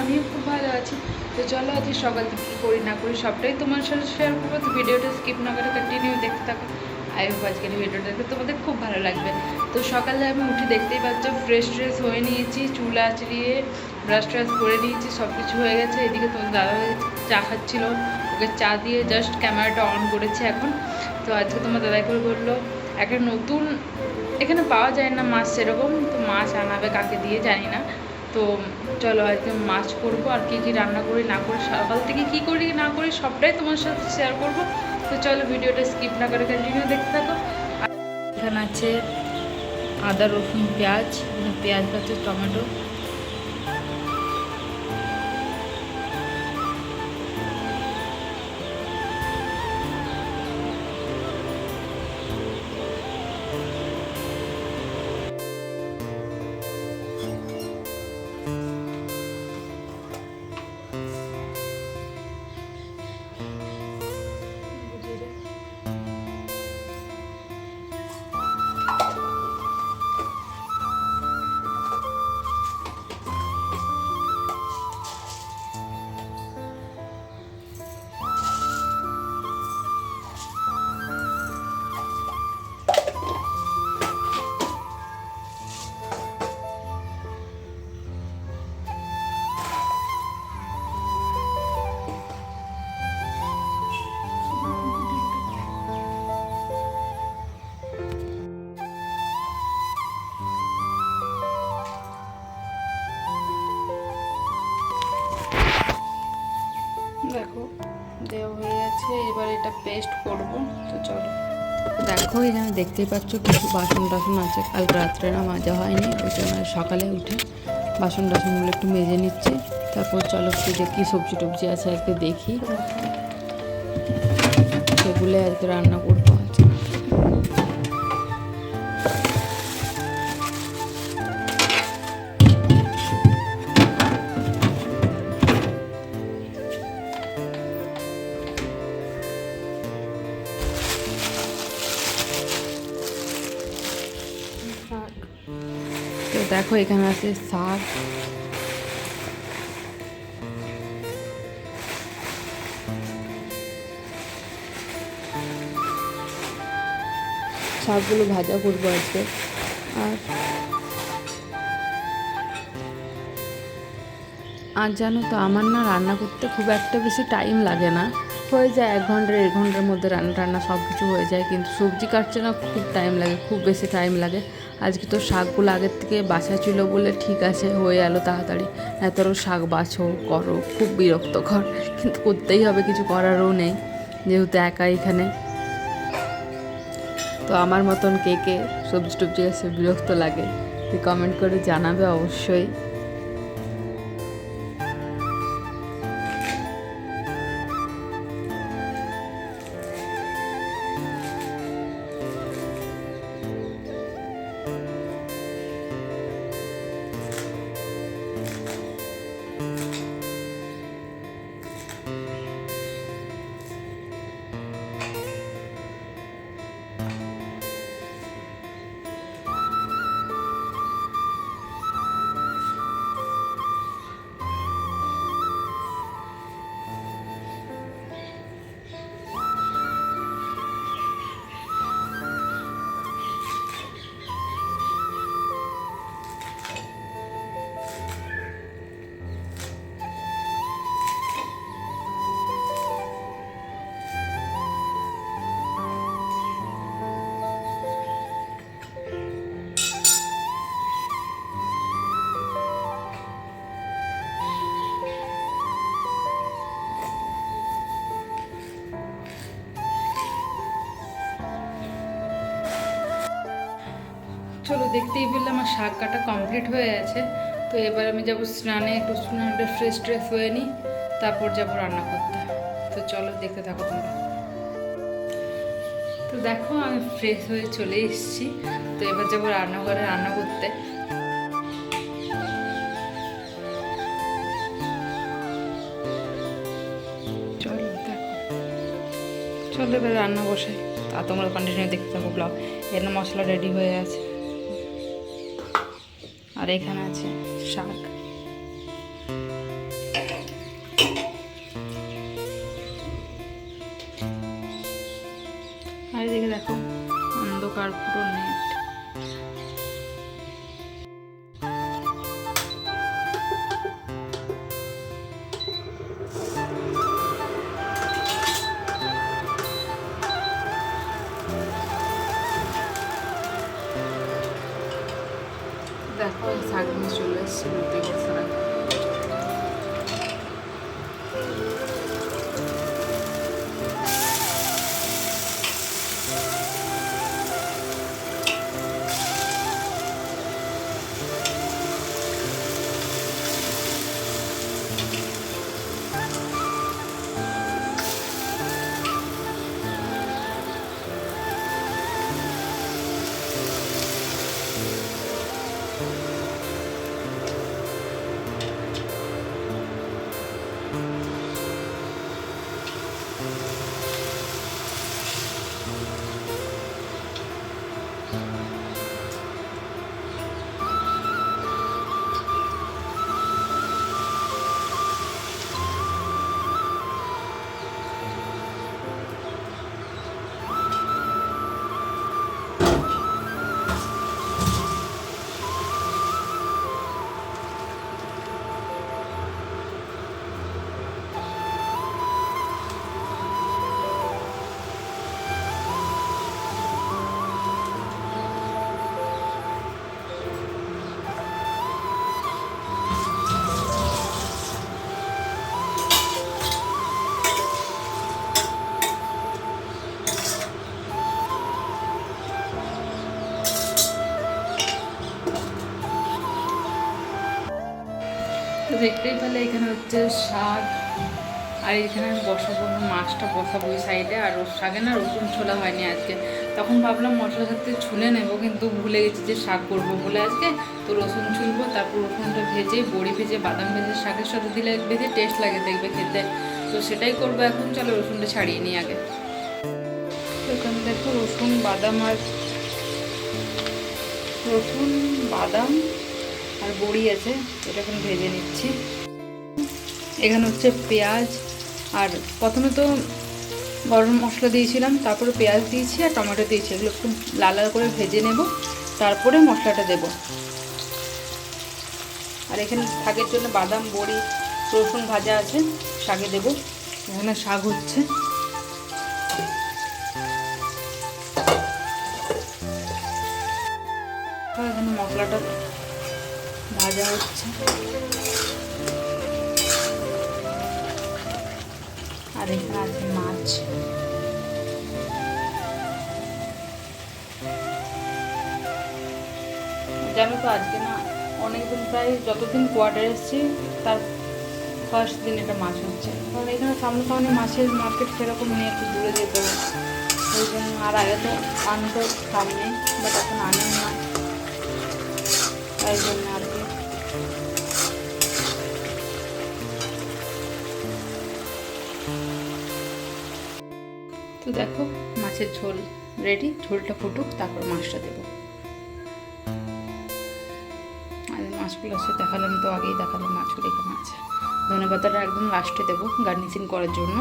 আমিও খুব ভালো আছি। তো চলো আজকে সকাল থেকে কী করি না করি সবটাই তোমার সাথে শেয়ার করব। তো ভিডিওটা স্কিপ না করে কন্টিনিউ দেখতে থাকো। আই হোপ আজকের ভিডিওটা দেখে তোমাদের খুব ভালো লাগবে। তো সকালে আমি উঠে দেখতেই পাচ্ছ ফ্রেশ ট্রেশ হয়ে নিয়েছি, চুল আঁচড়িয়ে ব্রাশ ট্রাশ করে নিয়েছি সব কিছু হয়ে গেছে। এদিকে তোমার দাদা চা খাচ্ছিলো, ওকে চা দিয়ে জাস্ট ক্যামেরাটা অন করেছে এখন। তো আজকে তোমার দাদাই করে বলল, একটা নতুন, এখানে পাওয়া যায় না মাছ সেরকম, তো মাছ আনাবে কাকে দিয়ে জানি না। তো চলো আজকে মাছ করব আর কি কি রান্না করি, না করি, সকাল থেকে কি করি, না করি, সবটাই তোমার সাথে শেয়ার করব। তো চলো ভিডিওটা স্কিপ না করে কন্টিনিউ দেখতে থাকো। এখানে আছে আদা, রসুন, পেঁয়াজ পেঁয়াজ আছে টমেটো। দেখো, দেওয়া হয়ে গেছে। এবার এটা পেস্ট করব। তো চলো। দেখো, এই এখানে দেখতেই পাচ্ছ কিছু বাসন টাসন আছে। কাল রাত্রে না মাজা হয়নি, ওই জন্য সকালে উঠে বাসন টাসনগুলো একটু মেজে নিচ্ছে। তারপর চলো ফ্রিজে কী সবজি টবজি আছে আজকে দেখি। সেগুলো আজকে রান্না করব আজকে। দেখো, এখানে আছে শাক শাকগুলো ভাজা করব আজকে। আর আর জানো তো, আমার না রান্না করতে খুব একটা বেশি টাইম লাগে না। হয়ে যায়, এক ঘণ্টা দেড় ঘণ্টার মধ্যে রান্না টান্না সব কিছু হয়ে যায়। কিন্তু সবজি কাটছে না খুব টাইম লাগে, খুব বেশি টাইম লাগে। আজকে তো শাকগুলো আগের থেকে বাছা ছিল বলে ঠিক আছে, হয়ে গেলো তাড়াতাড়ি। এতরও শাক বাছো, করো, খুব বিরক্তকর। কিন্তু করতেই হবে, কিছু করারও নেই, যেহেতু একা এখানে। তো আমার মতন কে কে সবজি টবজি এসে বিরক্ত লাগে কমেন্ট করে জানাবে অবশ্যই। চলো দেখতেই পেলে আমার শাক কাটা কমপ্লিট হয়ে গেছে। তো এবার আমি যাব স্নানে, একটু স্নানটা ফ্রেশ ট্রেশ হয়ে নিই তারপর যাব রান্না করতে। তো চলো দেখতে থাকো তোমরা। তো দেখো আমি ফ্রেশ হয়ে চলে এসেছি। তো এবার যাব রান্নাঘরে রান্না করতে। চলো এবার রান্না বসে তা তোমরা কন্টিনিউ দেখতে থাকো ব্লগ এখানে মশলা রেডি হয়ে আছে আর এখানে আছে শাক। আর এদিকে দেখো অন্ধকার পুরো নেট। দেখো শাক নিয়ে চলে এসেছি রুটি দেখতেই পেলে এখানে হচ্ছে শাক, আর এখানে আমি বসাবো মাছটা বসাবো ওই সাইডে, আর ওর শাকে না রসুন ছোলা হয়নি আজকে। তখন ভাবলাম মশলা সাথে ছুলে নেব, কিন্তু ভুলে গেছি যে শাক করব বলে আজকে। তো রসুন ছুলবো, তারপর রসুনটা ভেজে, বড়ি ভেজে, বাদাম ভেজে, শাকের সাথে দিলে বেশি টেস্ট লাগে দেখবে খেতে। তো সেটাই করব এখন, চলো রসুনটা ছাড়িয়ে নিই আগে। এখানে দেখো রসুন, বাদাম আর রসুন, বাদাম আর বড়ি আছে, এটা এখন ভেজে নিচ্ছি। এখানে হচ্ছে পেঁয়াজ, আর প্রথমে তো গরম মশলা দিয়েছিলাম, তারপরে পেঁয়াজ দিয়েছি আর টমেটো দিয়েছি, এগুলো একটু লাল লাল করে ভেজে নেব, তারপরে মশলাটা দেব। আর এখানে শাকের জন্য বাদাম, বড়ি, রসুন ভাজা আছে, শাকে দেব। এখানে শাক হচ্ছে। ভাজা হচ্ছে। আর এখানে আছে মাছ। জানো তো আজকে না, অনেকদিন প্রায় যতদিন কোয়ার্টার এসেছি, তার ফার্স্ট দিন এটা মাছ হচ্ছে। কারণ এখানে সামনাসামনি মাছের মার্কেট সেরকম নিয়ে একটু দূরে যেতে হবে। ওই জন্য আর আগে তো আনতো সামনে বাট এখন আনেও না। তাই জন্য তো দেখো, মাছের ঝোল রেডি ঝোলটা ফুটুক, তারপর মাছটা দেবো। আর মাছগুলো সে দেখালাম তো আগেই, দেখালাম মাছগুলো এখানে আছে ধনে পাতাটা একদম লাস্টে দেবো গার্নিশিং করার জন্য।